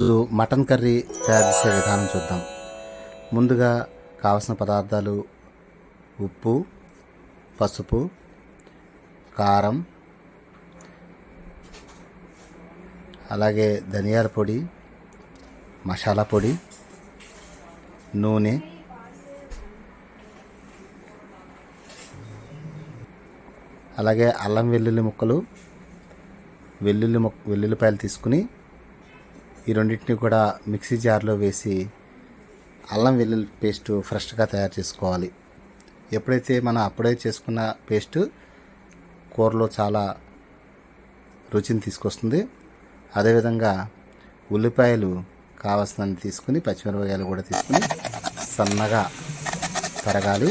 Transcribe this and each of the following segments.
ఈరోజు mutton curry తయారు చేసే విధానం చూద్దాం. ముందుగా కావలసిన పదార్థాలు ఉప్పు పసుపు కారం అలాగే ధనియాల పొడి మసాలా పొడి నూనె అలాగే అల్లం వెల్లుల్లి ముక్కలు వెల్లుల్లి ముక్క వెల్లుల్లిపాయలు తీసుకుని ఈ రెండింటిని కూడా మిక్సీ జార్లో వేసి అల్లం వెల్లుల్లి పేస్ట్ ఫ్రెష్గా తయారు చేసుకోవాలి. ఎప్పుడైతే మనం అప్పుడే చేసుకున్న పేస్ట్ కూరలో చాలా రుచిని తీసుకొస్తుంది. అదేవిధంగా ఉల్లిపాయలు కావాల్సినవి తీసుకుని పచ్చిమిరపకాయలు కూడా తీసుకుని సన్నగా తరగాలి.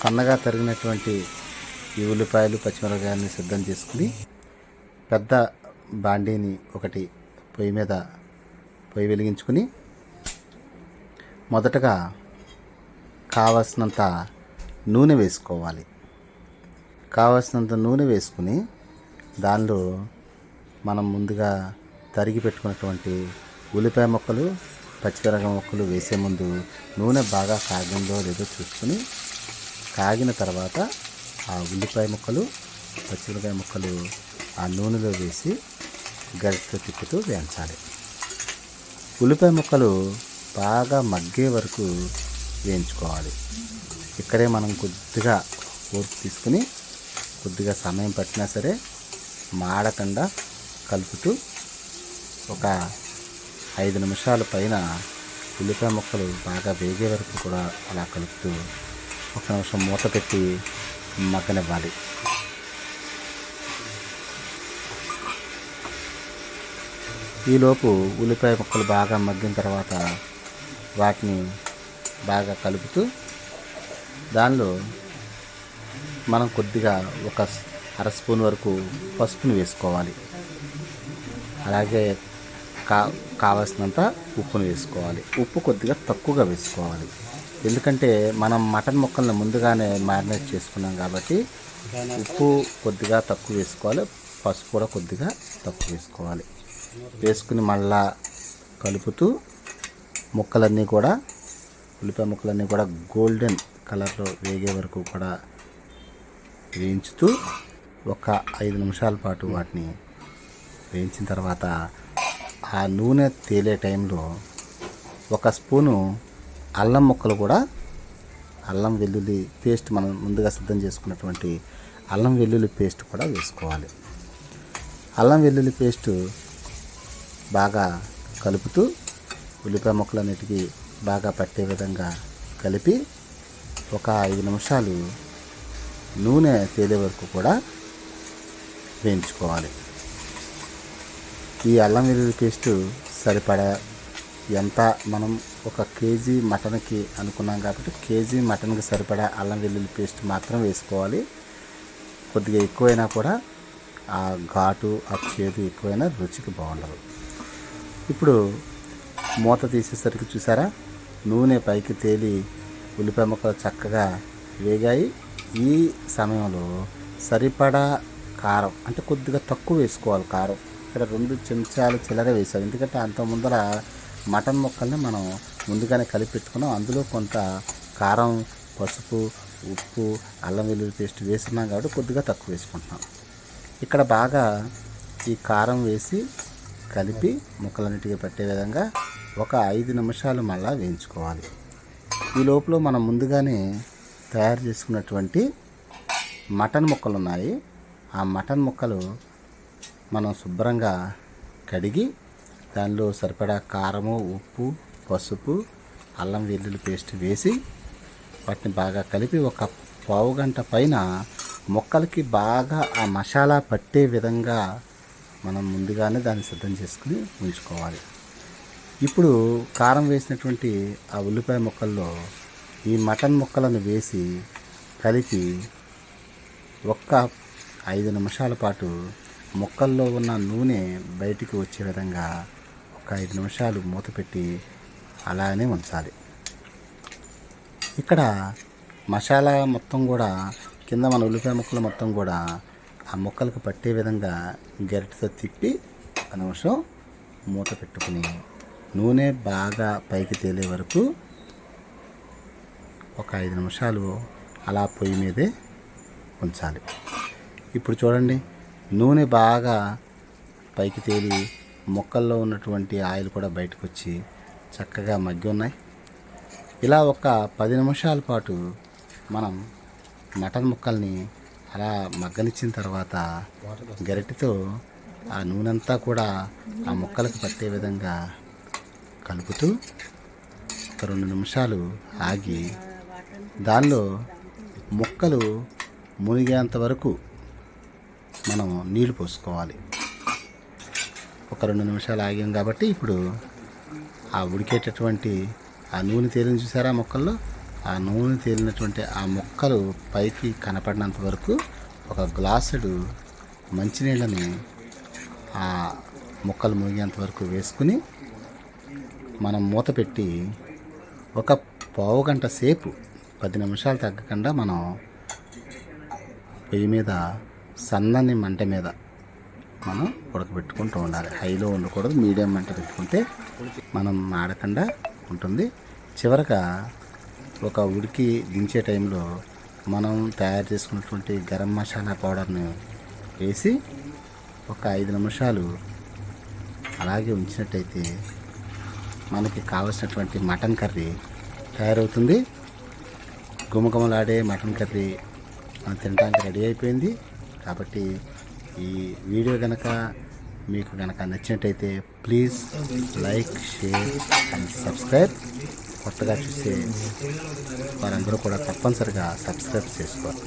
సన్నగా తరిగినటువంటి ఈ ఉల్లిపాయలు పచ్చిమిరపకాయలని సిద్ధం చేసుకుని పెద్ద బాండీని ఒకటి పొయ్యి మీద పొయ్యి వెలిగించుకుని మొదటగా కావలసినంత నూనె వేసుకోవాలి. కావలసినంత నూనె వేసుకుని దానిలో మనం ముందుగా తరిగి పెట్టుకున్నటువంటి ఉల్లిపాయ ముక్కలు పచ్చిమిరపకాయ మొక్కలు వేసే ముందు నూనె బాగా కాగిందో లేదో చూసుకుని కాగిన తర్వాత ఆ ఉల్లిపాయ ముక్కలు పచ్చిమిరపకాయ ముక్కలు ఆ నూనెలో వేసి గరిటతో తిప్పుతూ వేయించాలి. ఉల్లిపాయ ముక్కలు బాగా మగ్గే వరకు వేయించుకోవాలి. ఇక్కడే మనం కొద్దిగా ఓర్పు తీసుకుని కొద్దిగా సమయం పట్టినా సరే మాడకుండా కలుపుతూ ఒక ఐదు నిమిషాల పైన ఉల్లిపాయ ముక్కలు బాగా వేగే వరకు కూడా అలా కలుపుతూ ఒక నిమిషం మూత పెట్టి మగ్గనివ్వాలి. ఈలోపు ఉల్లిపాయ ముక్కలు బాగా మగ్గిన తర్వాత వాటిని బాగా కలుపుతూ దానిలో మనం కొద్దిగా ఒక అర స్పూన్ వరకు పసుపుని వేసుకోవాలి. అలాగే కా కావలసినంత ఉప్పును వేసుకోవాలి. ఉప్పు కొద్దిగా తక్కువగా వేసుకోవాలి. ఎందుకంటే మనం మటన్ ముక్కల్ని ముందుగానే మ్యారినేట్ చేసుకున్నాం కాబట్టి ఉప్పు కొద్దిగా తక్కువ వేసుకోవాలి. పసుపు కూడా కొద్దిగా తక్కువ వేసుకోవాలి. వేసుకుని మళ్ళా కలుపుతూ ముక్కలన్నీ కూడా ఉల్లిపాయ ముక్కలన్నీ కూడా గోల్డెన్ కలర్లో వేగే వరకు కూడా వేయించుతూ ఒక ఐదు నిమిషాల పాటు వాటిని వేయించిన తర్వాత ఆ నూనె తేలే టైంలో ఒక స్పూను అల్లం ముక్కలు కూడా అల్లం వెల్లుల్లి పేస్ట్ మనం ముందుగా సిద్ధం చేసుకున్నటువంటి అల్లం వెల్లుల్లి పేస్ట్ కూడా వేసుకోవాలి. అల్లం వెల్లుల్లి పేస్ట్ బాగా కలుపుతూ ఉల్లిపాయ ముక్కలన్నిటికీ బాగా పట్టే విధంగా కలిపి ఒక ఐదు నిమిషాలు నూనె తేలే వరకు కూడా వేయించుకోవాలి. ఈ అల్లం వెల్లుల్లి పేస్టు సరిపడా ఎంత మనం ఒక కేజీ మటన్కి అనుకున్నాం కాబట్టి కేజీ మటన్కి సరిపడా అల్లం వెల్లుల్లి పేస్ట్ మాత్రం వేసుకోవాలి. కొద్దిగా ఎక్కువైనా కూడా ఆ ఘాటు ఆ చేదు ఎక్కువైనా రుచికి బాగుండదు. ఇప్పుడు మూత తీసేసరికి చూసారా? నూనె పైకి తేలి ఉల్లిపాయ ముక్కలు చక్కగా వేగాయి. ఈ సమయంలో సరిపడా కారం అంటే కొద్దిగా తక్కువ వేసుకోవాలి కారం. ఇక్కడ రెండు చెంచాలు చిల్లర వేసాం ఎందుకంటే అంత ముందర మటన్ ముక్కల్ని మనం ముందుగానే కలిపి పెట్టుకున్నాం. అందులో కొంత కారం పసుపు ఉప్పు అల్లం వెల్లుల్లి పేస్ట్ వేసుకున్నాం కాబట్టి కొద్దిగా తక్కువ వేసుకుంటున్నాం. ఇక్కడ బాగా ఈ కారం వేసి కలిపి ముక్కలన్నిటికీ పట్టే విధంగా ఒక ఐదు నిమిషాలు మళ్ళా వేయించుకోవాలి. ఈ లోపల మనం ముందుగానే తయారు చేసుకున్నటువంటి మటన్ ముక్కలు ఉన్నాయి ఆ మటన్ ముక్కలు మనం శుభ్రంగా కడిగి దానిలో సరిపడా కారము ఉప్పు పసుపు అల్లం వెల్లుల్లి పేస్ట్ వేసి వాటిని బాగా కలిపి ఒక పావు గంట పైన మొక్కలకి బాగా ఆ మసాలా పట్టే విధంగా మనం ముందుగానే దాన్ని సిద్ధం చేసుకుని ఉంచుకోవాలి ఇప్పుడు కారం వేసినటువంటి ఆ ఉల్లిపాయ ముక్కల్లో ఈ మటన్ ముక్కలను వేసి కలిపి ఒక్క ఐదు నిమిషాల పాటు ముక్కల్లో ఉన్న నూనె బయటికి వచ్చే విధంగా ఒక ఐదు నిమిషాలు మూత పెట్టి అలానే ఉంచాలి. ఇక్కడ మసాలా మొత్తం కూడా కింద మన ఉల్లిపాయ ముక్కలు మొత్తం కూడా ఆ ముక్కలకు పట్టే విధంగా గరిటతో తిప్పి ఒక నిమిషం మూత పెట్టుకుని నూనె బాగా పైకి తేలే వరకు ఒక ఐదు నిమిషాలు అలా పొయ్యి మీదే ఉంచాలి. ఇప్పుడు చూడండి నూనె బాగా పైకి తేలి మొక్కల్లో ఉన్నటువంటి ఆయిల్ కూడా బయటకు వచ్చి చక్కగా మగ్గి ఉన్నాయి. ఇలా ఒక పది నిమిషాల పాటు మనం మటన్ ముక్కల్ని అలా మగ్గనిచ్చిన తర్వాత గరిటెతో ఆ నూనె అంతా కూడా ఆ ముక్కలకు పట్టే విధంగా కలుపుతూ ఒక రెండు నిమిషాలు ఆగి దానిలో ముక్కలు మునిగేంత వరకు మనం నీళ్ళు పోసుకోవాలి. ఒక రెండు నిమిషాలు ఆగాం కాబట్టి ఇప్పుడు ఆ ఉడికేటటువంటి ఆ నూనె తేలిని చూసారా మొక్కల్లో? ఆ నూనె తేలినటువంటి ఆ ముక్కలు పైకి కనపడినంత వరకు ఒక గ్లాసుడు మంచినీళ్ళని ఆ ముక్కలు మునిగేంత వరకు వేసుకుని మనం మూత పెట్టి ఒక పావు గంట సేపు పది నిమిషాలు తగ్గకుండా మనం పొయ్యి మీద సన్నని మంట మీద మనం ఉడకబెట్టుకుంటూ ఉండాలి. హైలో ఉండకూడదు మీడియం మంట పెట్టుకుంటే మనం మాడకుండా ఉంటుంది. చివరగా ఒక ఉడికి దించే టైంలో మనం తయారు చేసుకున్నటువంటి గరం మసాలా పౌడర్ని వేసి ఒక ఐదు నిమిషాలు అలాగే ఉంచినట్టయితే మనకి కావలసినటువంటి మటన్ కర్రీ తయారవుతుంది. గుమగుమలాడే మటన్ కర్రీ మనం తినడానికి రెడీ అయిపోయింది. కాబట్టి ఈ వీడియో కనుక మీకు కనుక నచ్చినట్టయితే please like share and subscribe. కొత్తగా చూసే వారందరూ కూడా తప్పనిసరిగా సబ్స్క్రైబ్ చేసుకోవాలి.